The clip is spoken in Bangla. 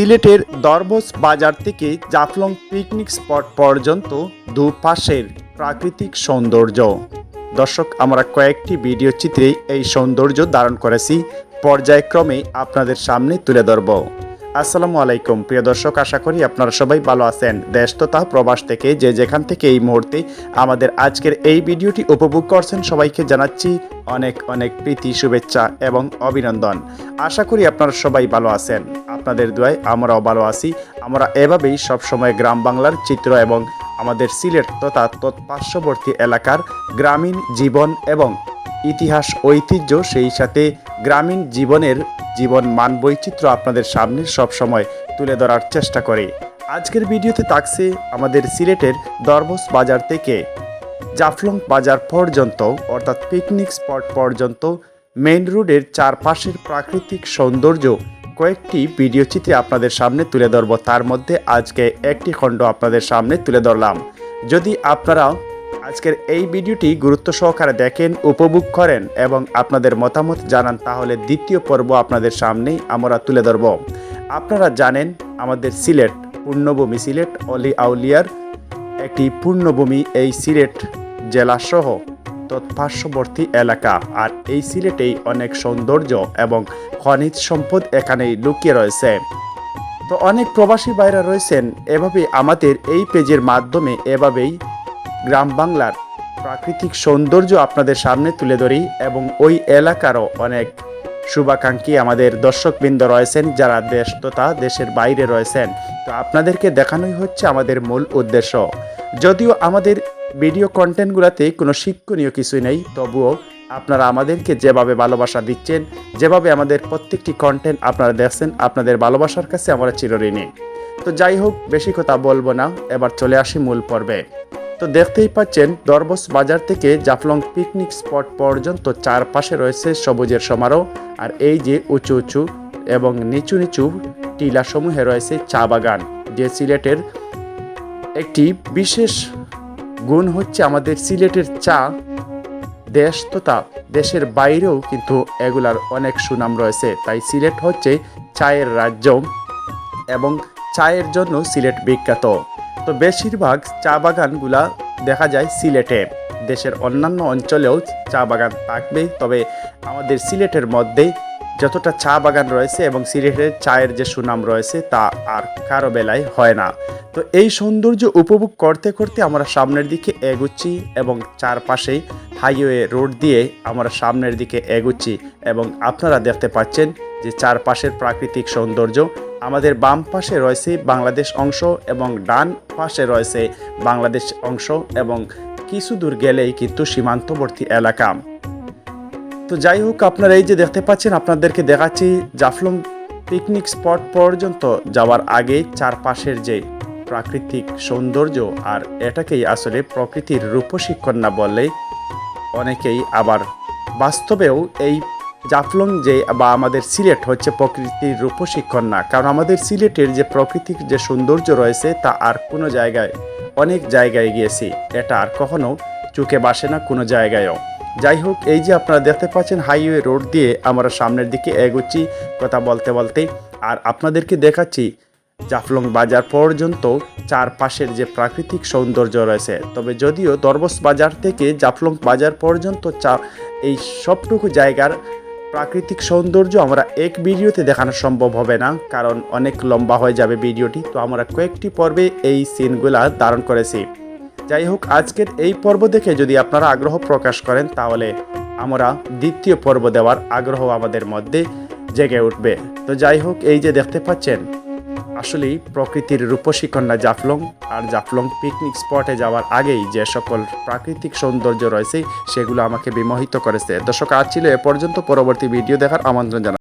সিলেটের দরবস বাজার থেকে জাফলং পিকনিক স্পট পর্যন্ত দুপাশের প্রাকৃতিক সৌন্দর্য। দর্শক, আমরা কয়েকটি ভিডিও চিত্রে এই সৌন্দর্য ধারণ করেছি। পর্যায়ক্রমে আপনাদের সামনে তুলে ধরব। আসসালামু আলাইকুম। প্রিয় দর্শক, আশা করি আপনারা সবাই ভালো আছেন। দেশ তথা প্রবাস থেকে যে যেখান থেকে এই মুহূর্তে আমাদের আজকের এই ভিডিওটি উপভোগ করছেন, সবাইকে জানাচ্ছি অনেক অনেক প্রীতি, শুভেচ্ছা এবং অভিনন্দন। আশা করি আপনারা সবাই ভালো আছেন। আপনাদের দোয়ায় আমরাও ভালো আছি। আমরা এভাবেই সবসময় গ্রাম বাংলার চিত্র এবং আমাদের সিলেট তথা তৎপার্শ্ববর্তী এলাকার গ্রামীণ জীবন এবং ইতিহাস, ঐতিহ্য সেই সাথে গ্রামীণ জীবনের জীবন মান বৈচিত্র্য আপনাদের সামনে সবসময় তুলে ধরার চেষ্টা করে। আজকের ভিডিওতে থাকছে আমাদের সিলেটের দরবস বাজার থেকে জাফলং বাজার পর্যন্ত, অর্থাৎ পিকনিক স্পট পর্যন্ত, মেইন রোডের চারপাশের প্রাকৃতিক সৌন্দর্য কয়েকটি ভিডিও চিত্রে আপনাদের সামনে তুলে ধরব। তার মধ্যে আজকে একটি খণ্ড আপনাদের সামনে তুলে ধরলাম। যদি আপনারা আজকের এই ভিডিওটি গুরুত্ব সহকারে দেখেন, উপভোগ করেন এবং আপনাদের মতামত জানান, তাহলে দ্বিতীয় পর্ব আপনাদের সামনেই আমরা তুলে ধরব। আপনারা জানেন, আমাদের সিলেট পূর্ণভূমি, সিলেট অলি আউলিয়ার একটি পূর্ণভূমি এই সিলেট জেলাসহ তৎপার্শ্ববর্তী এলাকা। আর এই সিলেটেই অনেক সৌন্দর্য এবং খনিজ সম্পদ এখানেই লুকিয়ে রয়েছে। তো অনেক প্রবাসী বাইরা রয়েছেন এভাবে আমাদের এই পেজের মাধ্যমে এভাবেই গ্রাম বাংলার প্রাকৃতিক সৌন্দর্য আপনাদের সামনে তুলে ধরি এবং ওই এলাকারও অনেক শুভাকাঙ্ক্ষী আমাদের দর্শকবৃন্দ রয়েছেন যারা দেশ তথা দেশের বাইরে রয়েছেন। তো আপনাদেরকে দেখানোই হচ্ছে আমাদের মূল উদ্দেশ্য। যদিও আমাদের ভিডিও কন্টেন্টগুলোতে কোনো শিক্ষণীয় কিছুই নেই। তবুও আপনারা আমাদেরকে যেভাবে ভালোবাসা দিচ্ছেন, যেভাবে আমাদের প্রত্যেকটি কন্টেন্ট আপনারা দেখছেন, আপনাদের ভালোবাসার কাছে আমরা চিরঋণী। তো যাই হোক, বেশি কথা বলব না, এবার চলে আসি মূল পর্বে। তো দেখতেই পাচ্ছেন, দরবস বাজার থেকে জাফলং পিকনিক স্পট পর্যন্ত চারপাশে রয়েছে সবুজের সমারোহ, আর এই যে উঁচু উঁচু এবং নিচু নিচু টিলাসমূহে রয়েছে চা বাগান, যে সিলেটের একটি বিশেষ গুণ হচ্ছে আমাদের সিলেটের চা। দেশ তথা দেশের বাইরেও কিন্তু এগুলার অনেক সুনাম রয়েছে। তাই সিলেট হচ্ছে চায়ের রাজ্য এবং চায়ের জন্য সিলেট বিখ্যাত। তো বেশিরভাগ চা বাগানগুলা দেখা যায় সিলেটে। দেশের অন্যান্য অঞ্চলেও চা বাগান থাকবে তবে আমাদের সিলেটের মধ্যে যতটা চা বাগান রয়েছে এবং সিলেটের চায়ের যে সুনাম রয়েছে তা আর কারও বেলায় হয় না। তো এই সৌন্দর্য উপভোগ করতে করতে আমরা সামনের দিকে এগুচ্ছি এবং চারপাশেই হাইওয়ে রোড দিয়ে আমরা সামনের দিকে এগুচ্ছি এবং আপনারা দেখতে পাচ্ছেন যে চারপাশের প্রাকৃতিক সৌন্দর্য আমাদের বাম পাশে রয়েছে বাংলাদেশ অংশ এবং ডান পাশে রয়েছে বাংলাদেশ অংশ এবং কিছু দূর গেলেই কিন্তু সীমান্তবর্তী এলাকা। তো যাই হোক, আপনারা এই যে দেখতে পাচ্ছেন, আপনাদেরকে দেখাচ্ছি জাফলং পিকনিক স্পট পর্যন্ত যাওয়ার আগে চারপাশের যে প্রাকৃতিক সৌন্দর্য আর এটাকেই আসলে প্রকৃতির রূপসী কন্যা বললে অনেকেই আবার বাস্তবেও এই জাফলং যে বা আমাদের সিলেট হচ্ছে প্রকৃতির রূপসী কন্যা। কারণ আমাদের সিলেটের যে প্রাকৃতিক যে সৌন্দর্য রয়েছে, তা আর কোনো জায়গায়, অনেক জায়গায় গিয়েছি, এটা আর কখনো চোখে বাসে না কোনো জায়গায়ও। যাই হোক, এই যে আপনারা দেখতে পাচ্ছেন, হাইওয়ে রোড দিয়ে আমরা সামনের দিকে এগোচ্ছি কথা বলতে বলতে। আর আপনাদেরকে দেখাচ্ছি, জাফলং বাজার পর্যন্ত চারপাশের যে প্রাকৃতিক সৌন্দর্য রয়েছে। তবে যদিও দরবস বাজার থেকে জাফলং বাজার পর্যন্ত চা এই সবটুকু জায়গার প্রাকৃতিক সৌন্দর্য আমরা এক ভিডিওতে দেখানো সম্ভব হবে না, কারণ অনেক লম্বা হয়ে যাবে ভিডিওটি। তো আমরা কয়েকটি পর্বে এই সিনগুলা ধারণ করেছি। যাই হোক, আজকের এই পর্ব দেখে যদি আপনারা আগ্রহ প্রকাশ করেন, তাহলে আমরা দ্বিতীয় পর্ব দেওয়ার আগ্রহ আমাদের মধ্যে জেগে উঠবে। তো যাই হোক, এই যে দেখতে পাচ্ছেন, আসলেই প্রকৃতির রূপসী কন্যা জাফলং আর জাফলং পিকনিক স্পটে যাওয়ার আগেই যে সকল প্রাকৃতিক সৌন্দর্য রয়েছে, সেগুলো আমাকে বিমোহিত করেছে। দর্শক, আজ ছিল এ পর্যন্ত। পরবর্তী ভিডিও দেখার আমন্ত্রণ জানাই